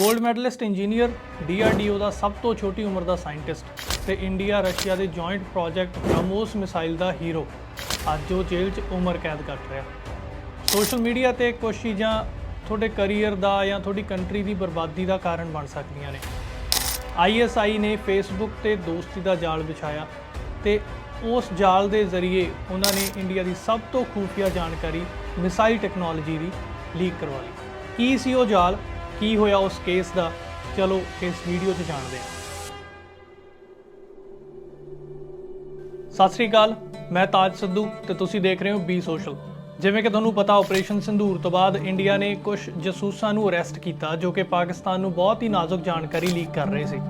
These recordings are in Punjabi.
골ਡ ਮੈਡਲਿਸਟ ਇੰਜੀਨੀਅਰ DRDO ਦਾ ਸਭ ਤੋਂ ਛੋਟੀ ਉਮਰ ਦਾ ਸਾਇੰਟਿਸਟ ਤੇ ਇੰਡੀਆ ਰਸ਼ੀਆ ਦੇ ਜੁਆਇੰਟ ਪ੍ਰੋਜੈਕਟ ਬ੍ਰਹਮੋਸ ਮਿਸਾਈਲ ਦਾ ਹੀਰੋ। ਅੱਜ ਉਹ ਜੇਲ੍ਹ 'ਚ ਉਮਰ ਕੈਦ ਕੱਟ ਰਿਹਾ। ਸੋਸ਼ਲ ਮੀਡੀਆ ਤੇ ਕੁਝ ਚੀਜ਼ਾਂ ਤੁਹਾਡੇ ਕੈਰੀਅਰ ਦਾ ਜਾਂ ਤੁਹਾਡੀ ਕੰਟਰੀ ਦੀ ਬਰਬਾਦੀ ਦਾ ਕਾਰਨ ਬਣ ਸਕਦੀਆਂ ਨੇ। ISI ਨੇ ਫੇਸਬੁੱਕ ਤੇ ਦੋਸਤੀ ਦਾ ਜਾਲ ਵਿਛਾਇਆ ਤੇ ਉਸ ਜਾਲ ਦੇ ਜ਼ਰੀਏ ਉਹਨਾਂ ਨੇ ਇੰਡੀਆ ਦੀ ਸਭ ਤੋਂ ਖੂਫੀਆ ਜਾਣਕਾਰੀ ਮਿਸਾਈਲ ਟੈਕਨੋਲੋਜੀ ਦੀ ਲੀਕ ਕਰਵਾ ਲਈ। ਕੀ ਸੀ ਉਹ ਜਾਲ? ਕੀ ਹੋਇਆ ਉਸ ਕੇਸ ਦਾ? ਚਲੋ, ਇਸ ਵੀਡੀਓ 'ਚ ਜਾਣਦੇ ਹਾਂ। ਸਤਿ ਸ੍ਰੀ ਅਕਾਲ, ਮੈਂ ਤਾਜ ਸਿੱਧੂ ਤੇ ਤੁਸੀਂ ਦੇਖ ਰਹੇ ਹੋ ਬੀ ਸੋਸ਼ਲ ਜਿਵੇਂ ਕਿ ਤੁਹਾਨੂੰ ਪਤਾ ਆਪਰੇਸ਼ਨ ਸੰਧੂਰ ਤੋਂ ਬਾਅਦ ਇੰਡੀਆ ਨੇ ਕੁਝ ਜਸੂਸਾਂ ਨੂੰ ਅਰੈਸਟ ਕੀਤਾ, ਜੋ ਕਿ ਪਾਕਿਸਤਾਨ ਨੂੰ ਬਹੁਤ ਹੀ ਨਾਜ਼ੁਕ ਜਾਣਕਾਰੀ ਲੀਕ ਕਰ ਰਹੇ ਸੀ।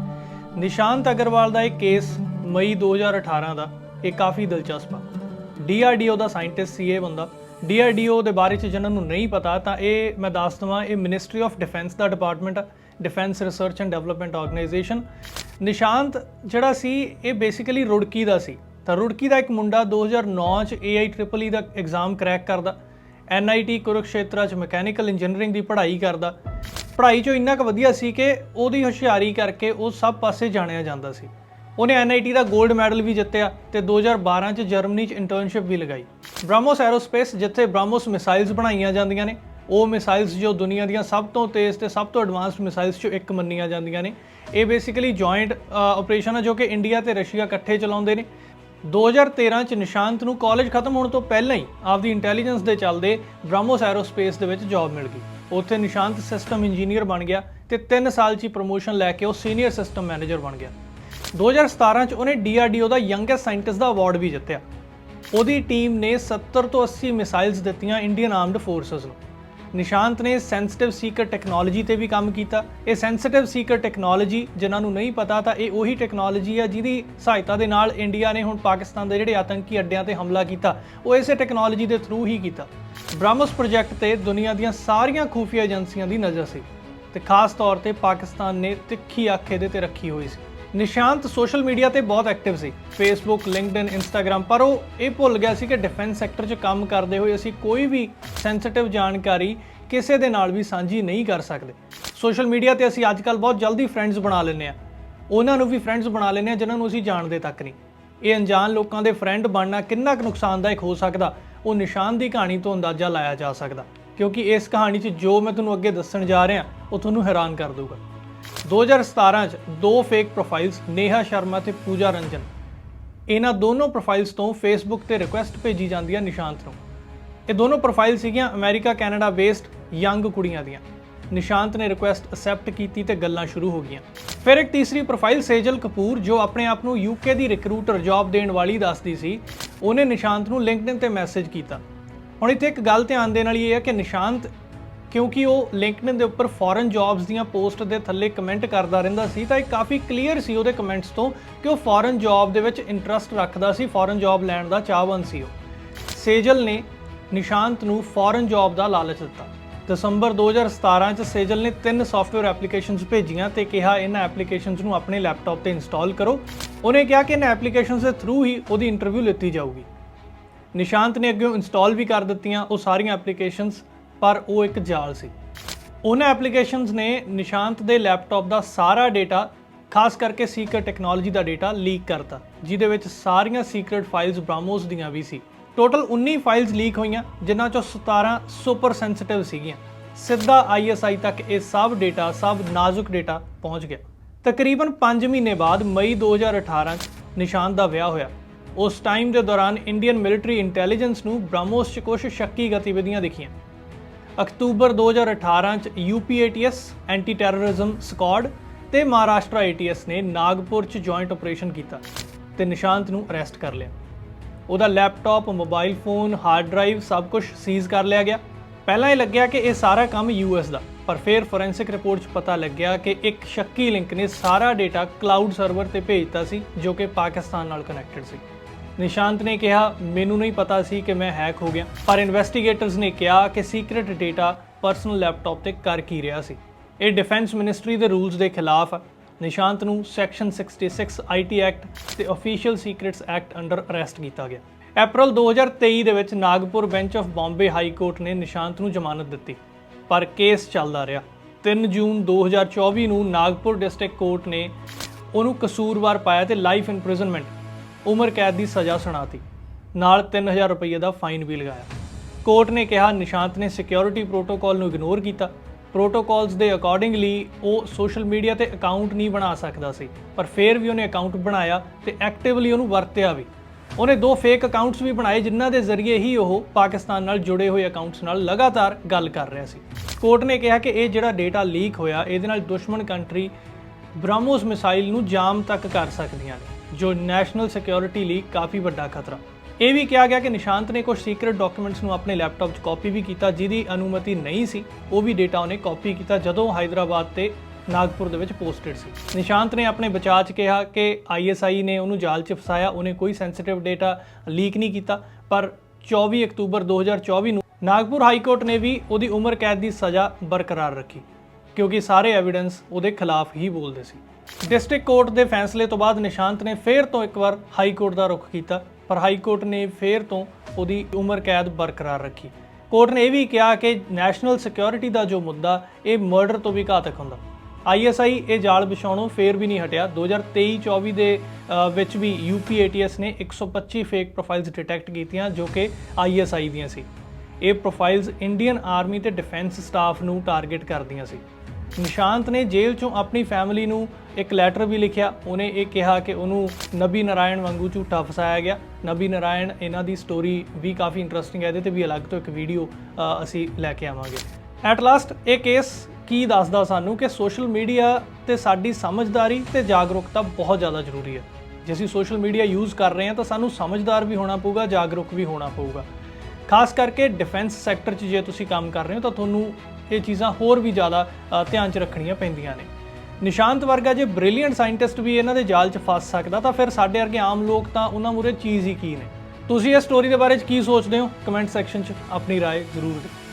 ਨਿਸ਼ਾਂਤ ਅਗਰਵਾਲ ਦਾ ਇਹ ਕੇਸ ਮਈ 2018 ਦਾ, ਇਹ ਕਾਫੀ ਦਿਲਚਸਪ ਆ। DRDO ਦਾ ਸਾਇੰਟਿਸਟ ਸੀ ਇਹ ਬੰਦਾ। DRDO ਦੇ ਬਾਰੇ ਚ ਜਿਹਨਾਂ ਨੂੰ ਨਹੀਂ ਪਤਾ, ਤਾਂ ਇਹ ਮੈਂ ਦੱਸ ਦਵਾਂ, ਇਹ ਮਿਨਿਸਟਰੀ ਆਫ ਡਿਫੈਂਸ ਦਾ ਡਿਪਾਰਟਮੈਂਟ ਆ defence research and development organisation Nishant ਜਿਹੜਾ ਸੀ, ਇਹ ਬੇਸਿਕਲੀ ਰੁੜਕੀ ਦਾ ਸੀ। ਤਾਂ ਰੁੜਕੀ ਦਾ ਇੱਕ ਮੁੰਡਾ 2009 ਚ ਏਆਈ ਟ੍ਰਿਪਲ ਈ ਦਾ ਐਗਜ਼ਾਮ ਕ੍ਰੈਕ ਕਰਦਾ NIT ਕੁਰੂਕਸ਼ੇਤਰਾ ਚ ਮਕੈਨੀਕਲ ਇੰਜੀਨੀਅਰਿੰਗ ਦੀ ਪੜ੍ਹਾਈ ਕਰਦਾ। ਪੜ੍ਹਾਈ ਚੋਂ ਇੰਨਾ ਕੁ ਵਧੀਆ ਸੀ ਕਿ ਉਹਦੀ ਹੁਸ਼ਿਆਰੀ ਕਰਕੇ ਉਹ ਸਭ ਪਾਸੇ ਜਾਣਿਆ ਜਾਂਦਾ ਸੀ। ਉਹਨੇ NIT ਦਾ 골ਡ ਮੈਡਲ ਵੀ ਜਿੱਤਿਆ ਤੇ 2012 ਚ ਜਰਮਨੀ ਚ ਇੰਟਰਨਸ਼ਿਪ ਵੀ ਲਗਾਈ। ਬ੍ਰਾਹਮੋਸ ਐਰੋਸਪੇਸ ਜਿੱਥੇ ਬ੍ਰਾਹਮੋਸ ਮਿਸਾਈਲਸ ਬਣਾਈਆਂ ਜਾਂਦੀਆਂ ਨੇ, ਉਹ ਮਿਸਾਈਲਸ ਜੋ ਦੁਨੀਆ ਦੀਆਂ ਸਭ ਤੋਂ ਤੇਜ਼ ਤੇ ਸਭ ਤੋਂ ਐਡਵਾਂਸਡ ਮਿਸਾਈਲਸ ਚੋਂ ਇੱਕ ਮੰਨੀਆਂ ਜਾਂਦੀਆਂ ਨੇ। ਇਹ ਬੇਸਿਕਲੀ ਜੁਆਇੰਟ ਆਪਰੇਸ਼ਨ ਹੈ ਜੋ ਕਿ ਇੰਡੀਆ ਤੇ ਰਸ਼ੀਆ ਇਕੱਠੇ ਚਲਾਉਂਦੇ ਨੇ। 2013 ਚ ਨਿਸ਼ਾਂਤ ਨੂੰ ਕਾਲਜ ਖਤਮ ਹੋਣ ਤੋਂ ਪਹਿਲਾਂ ਹੀ ਆਪਦੀ ਇੰਟੈਲੀਜੈਂਸ ਦੇ ਚੱਲਦੇ ਬ੍ਰਾਹਮੋਸ ਐਰੋਸਪੇਸ ਦੇ ਵਿੱਚ ਜੌਬ ਮਿਲ ਗਈ। ਉੱਥੇ ਨਿਸ਼ਾਂਤ ਸਿਸਟਮ ਇੰਜੀਨੀਅਰ ਬਣ ਗਿਆ ਤੇ 3 ਸਾਲ 'ਚ ਹੀ ਪ੍ਰੋਮੋਸ਼ਨ ਲੈ ਕੇ ਉਹ ਸੀਨੀਅਰ ਸਿਸਟਮ ਮੈਨੇਜਰ ਬਣ ਗਿਆ। 2017 ਚ ਉਹਨੇ DRDO ਦਾ ਯੰਗੈਸਟ ਸਾਇੰਟਿਸਟ ਦਾ ਅਵਾਰਡ ਵੀ ਜਿੱਤਿਆ। ਉਹਦੀ ਟੀਮ ਨੇ 70 ਤੋਂ 80 ਮਿਸਾਈਲਸ ਦਿੱਤੀਆਂ ਇੰਡੀਅਨ ਆਰਮਡ ਫੋਰਸਸ ਨੂੰ। ਨਿਸ਼ਾਂਤ ਨੇ ਸੈਂਸਿਟਿਵ ਸੀਕਰ ਟੈਕਨੋਲੋਜੀ ਤੇ ਵੀ ਕੰਮ ਕੀਤਾ। ਇਹ ਸੈਂਸਿਟਿਵ ਸੀਕਰ ਟੈਕਨੋਲੋਜੀ ਜਿਨ੍ਹਾਂ ਨੂੰ ਨਹੀਂ ਪਤਾ ਤਾਂ ਇਹ ਉਹੀ ਟੈਕਨੋਲੋਜੀ ਆ ਜਿਹਦੀ ਸਹਾਇਤਾ ਦੇ ਨਾਲ ਇੰਡੀਆ ਨੇ ਹੁਣ ਪਾਕਿਸਤਾਨ ਦੇ ਜਿਹੜੇ ਆਤੰਕੀ ਅੱਡਿਆਂ ਤੇ ਹਮਲਾ ਕੀਤਾ, ਉਹ ਇਸੇ ਟੈਕਨੋਲੋਜੀ ਦੇ ਥਰੂ ਹੀ ਕੀਤਾ। ਬ੍ਰਾਹਮਸ ਪ੍ਰੋਜੈਕਟ ਤੇ ਦੁਨੀਆ ਦੀਆਂ ਸਾਰੀਆਂ ਖੂਫੀਆ ਏਜੰਸੀਆਂ ਦੀ ਨਜ਼ਰ ਸੀ ਤੇ ਖਾਸ ਤੌਰ ਤੇ ਪਾਕਿਸਤਾਨ ਨੇ ਤਿੱਖੀ ਅੱਖ ਇਹਦੇ ਤੇ ਰੱਖੀ ਹੋਈ ਸੀ। ਨਿਸ਼ਾਂਤ ਸੋਸ਼ਲ ਮੀਡੀਆ ਤੇ ਬਹੁਤ ਐਕਟਿਵ ਸੀ। ਫੇਸਬੁੱਕ ਲਿੰਕਡਇਨ ਇੰਸਟਾਗ੍ਰam ਪਰ ਉਹ ਇਹ ਭੁੱਲ ਗਿਆ ਸੀ ਕਿ ਡਿਫੈਂਸ ਸੈਕਟਰ 'ਚ ਕੰਮ ਕਰਦੇ ਹੋਏ ਅਸੀਂ ਕੋਈ ਵੀ ਸੈਂਸਿਟਿਵ ਜਾਣਕਾਰੀ ਕਿਸੇ ਦੇ ਨਾਲ ਵੀ ਸਾਂਝੀ ਨਹੀਂ ਕਰ ਸਕਦੇ। ਸੋਸ਼ਲ ਮੀਡੀਆ ਤੇ ਅਸੀਂ ਅੱਜਕੱਲ ਬਹੁਤ ਜਲਦੀ ਫਰੈਂਡਸ ਬਣਾ ਲੈਂਦੇ ਆ ਉਹਨਾਂ ਨੂੰ ਵੀ ਫਰੈਂਡਸ ਬਣਾ ਲੈਂਦੇ ਆ ਜਿਨ੍ਹਾਂ ਨੂੰ ਅਸੀਂ ਜਾਣਦੇ ਤੱਕ ਨਹੀਂ। ਇਹ ਅਣਜਾਣ ਲੋਕਾਂ ਦੇ ਫਰੈਂਡ ਬਣਨਾ ਕਿੰਨਾ ਕੁ ਨੁਕਸਾਨਦਾਇਕ ਹੋ ਸਕਦਾ, ਉਹ ਨਿਸ਼ਾਨ ਦੀ ਕਹਾਣੀ ਤੋਂ ਅੰਦਾਜ਼ਾ ਲਾਇਆ ਜਾ ਸਕਦਾ। ਕਿਉਂਕਿ ਇਸ ਕਹਾਣੀ 'ਚ ਜੋ ਮੈਂ ਤੁਹਾਨੂੰ ਅੱਗੇ ਦੱਸਣ ਜਾ ਰਿਹਾ, ਉਹ ਤੁਹਾਨੂੰ ਹੈਰਾਨ ਕਰ ਦੇਊਗਾ। 2017 ਚ ਦੋ ਫੇਕ ਪ੍ਰੋਫਾਈਲਸ ਨੇਹਾ ਸ਼ਰਮਾ ਤੇ ਪੂਜਾ ਰੰਜਨ। ਇਹਨਾਂ ਦੋਨੋਂ ਪ੍ਰੋਫਾਈਲਸ ਤੋਂ ਫੇਸਬੁੱਕ ਤੇ ਰਿਕੁਐਸਟ ਭੇਜੀ ਜਾਂਦੀ ਹੈ ਨਿਸ਼ਾਂਤ ਨੂੰ। ਇਹ ਦੋਨੋਂ ਪ੍ਰੋਫਾਈਲ ਸੀਗੀਆਂ ਅਮਰੀਕਾ ਕੈਨੇਡਾ ਬੇਸਡ ਯੰਗ ਕੁੜੀਆਂ ਦੀਆਂ। ਨਿਸ਼ਾਂਤ ਨੇ ਰਿਕੁਐਸਟ ਅਸੈਪਟ ਕੀਤੀ ਤੇ ਗੱਲਾਂ ਸ਼ੁਰੂ ਹੋ ਗਈਆਂ। ਫਿਰ ਇੱਕ ਤੀਸਰੀ ਪ੍ਰੋਫਾਈਲ ਸੇਜਲ ਕਪੂਰ, ਜੋ ਆਪਣੇ ਆਪ ਨੂੰ ਯੂਕੇ ਦੀ ਰਿਕਰੂਟਰ ਜੌਬ ਦੇਣ ਵਾਲੀ ਦੱਸਦੀ ਸੀ। ਉਹਨੇ ਨਿਸ਼ਾਂਤ ਨੂੰ ਲਿੰਕਡਇਨ ਤੇ ਮੈਸੇਜ ਕੀਤਾ। ਹੁਣ ਇੱਥੇ ਇੱਕ ਗੱਲ ਧਿਆਨ ਦੇਣ ਵਾਲੀ ਇਹ ਹੈ ਕਿ ਨਿਸ਼ਾਂਤ ਕਿਉਂਕਿ ਉਹ ਲਿੰਕਡਇਨ ਦੇ ਉੱਪਰ ਫੋਰਨ ਜੌਬਸ ਦੀਆਂ ਪੋਸਟ ਦੇ ਥੱਲੇ ਕਮੈਂਟ ਕਰਦਾ ਰਹਿੰਦਾ ਸੀ, ਤਾਂ ਇਹ ਕਾਫੀ ਕਲੀਅਰ ਸੀ ਉਹਦੇ ਕਮੈਂਟਸ ਤੋਂ ਕਿ ਉਹ ਫੋਰਨ ਜੌਬ ਦੇ ਵਿੱਚ ਇੰਟਰਸਟ ਰੱਖਦਾ ਸੀ ਫੋਰਨ ਜੌਬ ਲੈਣ ਦਾ ਚਾਹਵਾਨ ਸੀ ਉਹ। ਸੇਜਲ ਨੇ ਨਿਸ਼ਾਂਤ ਨੂੰ ਫੋਰਨ ਜੌਬ ਦਾ ਲਾਲਚ ਦਿੱਤਾ। ਦਸੰਬਰ 2017 ਚ ਸੇਜਲ ਨੇ ਤਿੰਨ ਸੌਫਟਵੇਅਰ ਐਪਲੀਕੇਸ਼ਨਸ ਭੇਜੀਆਂ ਤੇ ਕਿਹਾ ਇਹਨਾਂ ਐਪਲੀਕੇਸ਼ਨਸ ਨੂੰ ਆਪਣੇ ਲੈਪਟਾਪ ਤੇ ਇੰਸਟਾਲ ਕਰੋ। ਉਹਨੇ ਕਿਹਾ ਕਿ ਇਹਨਾਂ ਐਪਲੀਕੇਸ਼ਨਸ ਦੇ ਥਰੂ ਹੀ ਉਹਦੀ ਇੰਟਰਵਿਊ ਲਿੱਤੀ ਜਾਊਗੀ। ਨਿਸ਼ਾਂਤ ਨੇ ਅੱਗੇ ਇੰਸਟਾਲ ਵੀ ਕਰ ਦਿੱਤੀਆਂ, ਉਹ ਸਾਰੀਆਂ ਐਪਲੀਕੇਸ਼ਨਸ ਪਰ ਉਹ ਇੱਕ ਜਾਲ ਸੀ। ਉਹਨਾਂ ਐਪਲੀਕੇਸ਼ਨਸ ਨੇ ਨਿਸ਼ਾਂਤ ਦੇ ਲੈਪਟਾਪ ਦਾ ਸਾਰਾ ਡੇਟਾ, ਖਾਸ ਕਰਕੇ ਸੀਕ੍ਰੇਟ ਟੈਕਨੋਲੋਜੀ ਦਾ ਡੇਟਾ ਲੀਕ ਕਰਤਾ, ਜਿਹਦੇ ਵਿੱਚ ਸਾਰੀਆਂ ਸੀਕ੍ਰੇਟ ਫਾਈਲਸ ਬ੍ਰਾਮੋਸ ਦੀਆਂ ਵੀ ਸੀ। ਟੋਟਲ 19 ਫਾਈਲਸ ਲੀਕ ਹੋਈਆਂ, ਜਿਨ੍ਹਾਂ ਚੋਂ 17 ਸੁਪਰ ਸੈਂਸਿਟਿਵ ਸੀਗੀਆਂ। ਸਿੱਧਾ ISI ਤੱਕ ਇਹ ਸਭ ਡੇਟਾ ਸਭ ਨਾਜ਼ੁਕ ਡੇਟਾ ਪਹੁੰਚ ਗਿਆ। ਤਕਰੀਬਨ 5 ਮਹੀਨੇ ਬਾਅਦ ਮਈ 2018 ਚ ਨਿਸ਼ਾਂਤ ਦਾ ਵਿਆਹ ਹੋਇਆ। ਉਸ ਟਾਈਮ ਦੇ ਦੌਰਾਨ ਇੰਡੀਅਨ ਮਿਲਟਰੀ ਇੰਟੈਲੀਜੈਂਸ ਨੂੰ ਬ੍ਰਹਮੋਸ 'ਚ ਕੁਝ ਸ਼ੱਕੀ ਗਤੀਵਿਧੀਆਂ ਦਿਖੀਆਂ। ਅਕਤੂਬਰ 2018 ਚ UPATS ਐਂਟੀ ਟੈਰਰਿਜ਼ਮ ਸਕਾਡ ਤੇ ਮਹਾਰਾਸ਼ਟਰ ATS ਨੇ ਨਾਗਪੁਰ ਚ ਜੁਆਇੰਟ ਆਪਰੇਸ਼ਨ ਕੀਤਾ ਤੇ ਨਿਸ਼ਾਂਤ ਨੂੰ ਅਰੈਸਟ ਕਰ ਲਿਆ। ਉਹਦਾ laptop, mobile phone, hard drive ਸਭ ਕੁਝ ਸੀਜ਼ ਕਰ ਲਿਆ ਗਿਆ। ਪਹਿਲਾਂ ਇਹ ਲੱਗਿਆ ਕਿ ਇਹ ਸਾਰਾ ਕੰਮ ਯੂਐਸ ਦਾ, ਪਰ ਫਿਰ ਫੋਰੈਂਸਿਕ ਰਿਪੋਰਟ 'ਚ ਪਤਾ ਲੱਗਿਆ ਕਿ ਇੱਕ ਸ਼ੱਕੀ ਲਿੰਕ ਨੇ ਸਾਰਾ ਡਾਟਾ ਕਲਾਊਡ ਸਰਵਰ ਤੇ ਭੇਜਤਾ ਸੀ, ਜੋ ਕਿ ਪਾਕਿਸਤਾਨ ਨਾਲ ਕਨੈਕਟਡ ਸੀ। ਨਿਸ਼ਾਂਤ ਨੇ ਕਿਹਾ, ਮੈਨੂੰ ਨਹੀਂ ਪਤਾ ਸੀ ਕਿ ਮੈਂ ਹੈਕ ਹੋ ਗਿਆ। ਪਰ ਇਨਵੈਸਟੀਗੇਟਰਸ ਨੇ ਕਿਹਾ ਕਿ ਸੀਕ੍ਰੀਟ ਡਾਟਾ ਪਰਸਨਲ ਲੈਪਟਾਪ ਤੇ ਕਰ ਕੀ ਰਿਹਾ ਸੀ। ਇਹ ਡਿਫੈਂਸ ਮਿਨਿਸਟਰੀ ਦੇ ਰੂਲਸ ਦੇ ਖਿਲਾਫ ਹੈ ਨਿਸ਼ਾਂਤ ਨੂੰ ਸੈਕਸ਼ਨ 66 ਆਈਟੀ ਐਕਟ ਤੇ official secrets act under arrest ਕੀਤਾ ਗਿਆ। ਅਪ੍ਰੈਲ 2023 ਦੇ ਵਿੱਚ Nagpur bench of Bombay high court ਨੇ ਨਿਸ਼ਾਂਤ ਨੂੰ ਜ਼ਮਾਨਤ ਦਿੱਤੀ। ਪਰ ਕੇਸ ਚੱਲਦਾ ਰਿਹਾ। 3 ਜੂਨ 2024 ਨੂੰ ਨਾਗਪੁਰ ਡਿਸਟ੍ਰਿਕਟ ਕੋਰਟ ਨੇ ਉਹਨੂੰ ਕਸੂਰਵਾਰ ਪਾਇਆ ਤੇ ਲਾਈਫ ਇੰਪ੍ਰਿਜ਼ਨਮੈਂਟ ਉਮਰ ਕੈਦ ਦੀ ਸਜ਼ਾ ਸੁਣਾਤੀ। ਨਾਲ 3000 ਰੁਪਏ ਦਾ ਫਾਈਨ ਵੀ ਲਗਾਇਆ। ਕੋਰਟ ਨੇ ਕਿਹਾ, ਨਿਸ਼ਾਂਤ ਨੇ ਸਿਕਿਉਰਿਟੀ ਪ੍ਰੋਟੋਕਾਲ ਨੂੰ ਇਗਨੋਰ ਕੀਤਾ। ਪ੍ਰੋਟੋਕਾਲਸ ਦੇ ਅਕੋਰਡਿੰਗਲੀ ਉਹ ਸੋਸ਼ਲ ਮੀਡੀਆ ਤੇ ਅਕਾਊਂਟ ਨਹੀਂ ਬਣਾ ਸਕਦਾ ਸੀ, ਪਰ ਫਿਰ ਵੀ ਉਹਨੇ ਅਕਾਊਂਟ ਬਣਾਇਆ ਤੇ ਐਕਟਿਵਲੀ ਉਹਨੂੰ ਵਰਤਿਆ ਵੀ। ਉਹਨੇ ਦੋ ਫੇਕ ਅਕਾਊਂਟਸ ਵੀ ਬਣਾਏ, ਜਿਨ੍ਹਾਂ ਦੇ ਜ਼ਰੀਏ ਹੀ ਉਹ ਪਾਕਿਸਤਾਨ ਨਾਲ ਜੁੜੇ ਹੋਏ ਅਕਾਊਂਟਸ ਨਾਲ ਲਗਾਤਾਰ ਗੱਲ ਕਰ ਰਿਹਾ ਸੀ। ਕੋਰਟ ਨੇ ਕਿਹਾ ਕਿ ਇਹ ਜਿਹੜਾ ਡੇਟਾ ਲੀਕ ਹੋਇਆ, ਇਹਦੇ ਨਾਲ ਦੁਸ਼ਮਣ ਕੰਟਰੀ ਬ੍ਰਾਹਮੋਸ ਮਿਸਾਈਲ ਨੂੰ ਜਾਮ ਤੱਕ ਕਰ ਸਕਦੀਆਂ ਨੇ। ਜੋ ਨੈਸ਼ਨਲ ਸਿਕਿਉਰਿਟੀ ਲਈ ਕਾਫੀ ਵੱਡਾ ਖਤਰਾ। ਇਹ ਵੀ ਕਿਹਾ ਗਿਆ ਕਿ ਨਿਸ਼ਾਂਤ ਨੇ ਕੁਝ ਸੀਕ੍ਰੀਟ ਡਾਕੂਮੈਂਟਸ ਨੂੰ ਆਪਣੇ ਲੈਪਟਾਪ 'ਚ ਕਾਪੀ ਵੀ ਕੀਤਾ, ਜਿਹਦੀ ਅਨੁਮਤੀ ਨਹੀਂ ਸੀ। ਉਹ ਵੀ ਡੇਟਾ ਉਹਨੇ ਕਾਪੀ ਕੀਤਾ ਜਦੋਂ ਹਾਈਦਰਾਬਾਦ ਤੇ ਨਾਗਪੁਰ ਦੇ ਵਿੱਚ ਪੋਸਟਡ ਸੀ। ਨਿਸ਼ਾਂਤ ਨੇ ਆਪਣੇ ਬਚਾਅ 'ਚ ਕਿਹਾ ਕਿ ਆਈਐਸਆਈ ਨੇ ਉਹਨੂੰ ਜਾਲ 'ਚ ਫਸਾਇਆ, ਉਹਨੇ ਕੋਈ ਸੈਂਸਿਟਿਵ ਡੇਟਾ ਲੀਕ ਨਹੀਂ ਕੀਤਾ। ਪਰ 24 ਅਕਤੂਬਰ 2024 ਨੂੰ ਨਾਗਪੁਰ ਹਾਈ ਕੋਰਟ ਨੇ ਵੀ ਉਹਦੀ ਉਮਰ ਕੈਦ ਦੀ ਸਜ਼ਾ ਬਰਕਰਾਰ ਰੱਖੀ, ਕਿਉਂਕਿ ਸਾਰੇ ਐਵੀਡੈਂਸ ਉਹਦੇ ਖਿਲਾਫ ਹੀ ਬੋਲਦੇ ਸੀ। ਡਿਸਟ੍ਰਿਕਟ ਕੋਰਟ ਦੇ ਫੈਸਲੇ ਤੋਂ ਬਾਅਦ ਨਿਸ਼ਾਂਤ ਨੇ ਫੇਰ ਤੋਂ ਇੱਕ ਵਾਰ ਹਾਈ ਕੋਰਟ ਦਾ ਰੁਖ ਕੀਤਾ, ਪਰ ਹਾਈ ਕੋਰਟ ਨੇ ਫੇਰ ਤੋਂ ਉਹਦੀ ਉਮਰ ਕੈਦ ਬਰਕਰਾਰ ਰੱਖੀ। ਕੋਰਟ ਨੇ ਇਹ ਵੀ ਕਿਹਾ ਕਿ ਨੈਸ਼ਨਲ ਸਿਕਿਉਰਿਟੀ ਦਾ ਜੋ ਮੁੱਦਾ, ਇਹ ਮਰਡਰ ਤੋਂ ਵੀ ਘਾਤਕ ਹੁੰਦਾ। ਆਈਐਸਆਈ ਇਹ ਜਾਲ ਵਿਛਾਉਣੋਂ ਫੇਰ ਵੀ ਨਹੀਂ ਹਟਿਆ। 2023-24 ਦੇ ਵਿੱਚ ਵੀ ਯੂਪੀਏਟੀਐਸ ਨੇ 125 ਫੇਕ ਪ੍ਰੋਫਾਈਲਸ ਡਿਟੈਕਟ ਕੀਤੀਆਂ, ਜੋ ਕਿ ਆਈਐਸਆਈ ਦੀਆਂ ਸੀ। ਇਹ ਪ੍ਰੋਫਾਈਲਸ ਇੰਡੀਅਨ ਆਰਮੀ ਤੇ ਡਿਫੈਂਸ ਸਟਾਫ ਨੂੰ ਟਾਰਗੇਟ ਕਰਦੀਆਂ ਸੀ। ਨਿਸ਼ਾਂਤ ਨੇ ਜੇਲ੍ਹ ਚੋਂ ਆਪਣੀ ਫੈਮਿਲੀ ਨੂੰ ਇੱਕ ਲੈਟਰ ਵੀ ਲਿਖਿਆ। ਉਹਨੇ ਇਹ ਕਿਹਾ ਕਿ ਉਹਨੂੰ ਨਬੀ ਨਾਰਾਇਣ ਵਾਂਗੂ ਝੂਠਾ ਫਸਾਇਆ ਗਿਆ। ਨਬੀ ਨਾਰਾਇਣ ਇਹਨਾਂ ਦੀ ਸਟੋਰੀ ਵੀ ਕਾਫੀ ਇੰਟਰਸਟਿੰਗ ਹੈ, ਇਹਦੇ ਤੇ ਵੀ ਅਲੱਗ ਤੋਂ ਇੱਕ ਵੀਡੀਓ ਅਸੀਂ ਲੈ ਕੇ ਆਵਾਂਗੇ। ਐਟ ਲਾਸਟ ਇਹ ਕੇਸ ਕੀ ਦੱਸਦਾ ਸਾਨੂੰ ਕਿ ਸੋਸ਼ਲ ਮੀਡੀਆ ਤੇ ਸਾਡੀ ਸਮਝਦਾਰੀ ਤੇ ਜਾਗਰੂਕਤਾ ਬਹੁਤ ਜ਼ਿਆਦਾ ਜ਼ਰੂਰੀ ਹੈ। ਜੇ ਅਸੀਂ ਸੋਸ਼ਲ ਮੀਡੀਆ ਯੂਜ਼ ਕਰ ਰਹੇ ਹਾਂ ਤਾਂ ਸਾਨੂੰ ਸਮਝਦਾਰ ਵੀ ਹੋਣਾ ਪਊਗਾ, ਜਾਗਰੂਕ ਵੀ ਹੋਣਾ ਪਊਗਾ। ਖਾਸ ਕਰਕੇ ਡਿਫੈਂਸ ਸੈਕਟਰ 'ਚ ਜੇ ਤੁਸੀਂ ਕੰਮ ਕਰ ਰਹੇ ਹੋ ਤਾਂ ਤੁਹਾਨੂੰ ਇਹ ਚੀਜ਼ਾਂ ਹੋਰ ਵੀ ਜ਼ਿਆਦਾ ਧਿਆਨ 'ਚ ਰੱਖਣੀਆਂ ਪੈਂਦੀਆਂ ਨੇ। ਨਿਸ਼ਾਂਤ ਵਰਗਾ ਜੇ ਬ੍ਰਿਲੀਅੰਟ ਸਾਇੰਟਿਸਟ ਵੀ ਇਹਨਾਂ ਦੇ ਜਾਲ 'ਚ ਫਸ ਸਕਦਾ ਤਾਂ ਫਿਰ ਸਾਡੇ ਵਰਗੇ ਆਮ ਲੋਕ ਤਾਂ ਉਹਨਾਂ ਮੂਰੇ ਚੀਜ਼ ਹੀ ਕੀ ਨੇ ਤੁਸੀਂ ਇਸ ਸਟੋਰੀ ਦੇ ਬਾਰੇ 'ਚ ਕੀ ਸੋਚਦੇ ਹੋ ਕਮੈਂਟ ਸੈਕਸ਼ਨ 'ਚ ਆਪਣੀ رائے ਜ਼ਰੂਰ ਦਿਓ